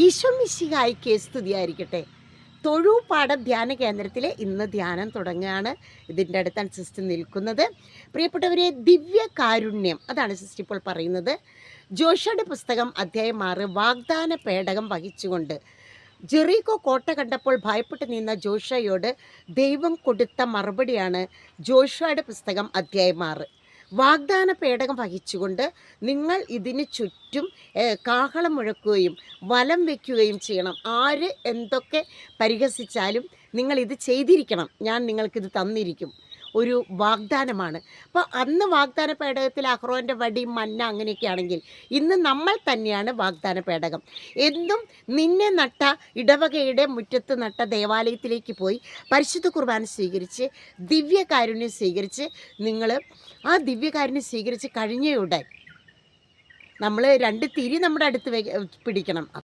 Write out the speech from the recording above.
ഈശോ മിശിഹായിക്ക് സ്തുതിയായിരിക്കട്ടെ. തൊഴുപാഠ ധ്യാന കേന്ദ്രത്തിലെ ഇന്ന് ധ്യാനം തുടങ്ങുകയാണ്. ഇതിന്റെ അടുത്താണ് സിസ്റ്റർ നിൽക്കുന്നത്. പ്രിയപ്പെട്ടവരെ ദിവ്യ കാരുണ്യം അതാണ് സിസ്റ്റർ ഇപ്പോൾ പറയുന്നത്. ജോഷയുടെ പുസ്തകം അധ്യായം ആറ് വാഗ്ദാന പേടകം വഹിച്ചുകൊണ്ട് ജെറീകോ കോട്ട കണ്ടപ്പോൾ ഭയപ്പെട്ട് നിന്ന ജോഷയോട് ദൈവം കൊടുത്ത മറുപടിയാണ് ജോഷയുടെ പുസ്തകം അധ്യായം ആറ്. വാഗ്ദാന പേടകം വഹിച്ചുകൊണ്ട് നിങ്ങൾ ഇതിന് ചുറ്റും കാഹളം മുഴക്കുകയും വലം വയ്ക്കുകയും ചെയ്യണം. ആര് എന്തൊക്കെ പരിഹസിച്ചാലും നിങ്ങൾ ഇത് ചെയ്തിരിക്കണം. ഞാൻ നിങ്ങൾക്കിത് തന്നിരിക്കും. ഒരു വാഗ്ദാനമാണ്. അപ്പോൾ അന്ന് വാഗ്ദാന പേടകത്തിൽ അഹ്റോന്റെ വടി മന്ന അങ്ങനെയൊക്കെ ആണെങ്കിൽ ഇന്ന് നമ്മൾ തന്നെയാണ് വാഗ്ദാന പേടകം എന്തും നിന്നെ നട്ട ഇടവകയുടെ മുറ്റത്ത് നട്ട ദേവാലയത്തിലേക്ക് പോയി പരിശുദ്ധ കുർബാന സ്വീകരിച്ച് ദിവ്യകാരുണ്യം സ്വീകരിച്ച് നിങ്ങൾ ആ ദിവ്യകാരുണ്യം സ്വീകരിച്ച് കഴിഞ്ഞയുടൻ നമ്മൾ രണ്ട് തിരി നമ്മുടെ അടുത്ത് പിടിക്കണം.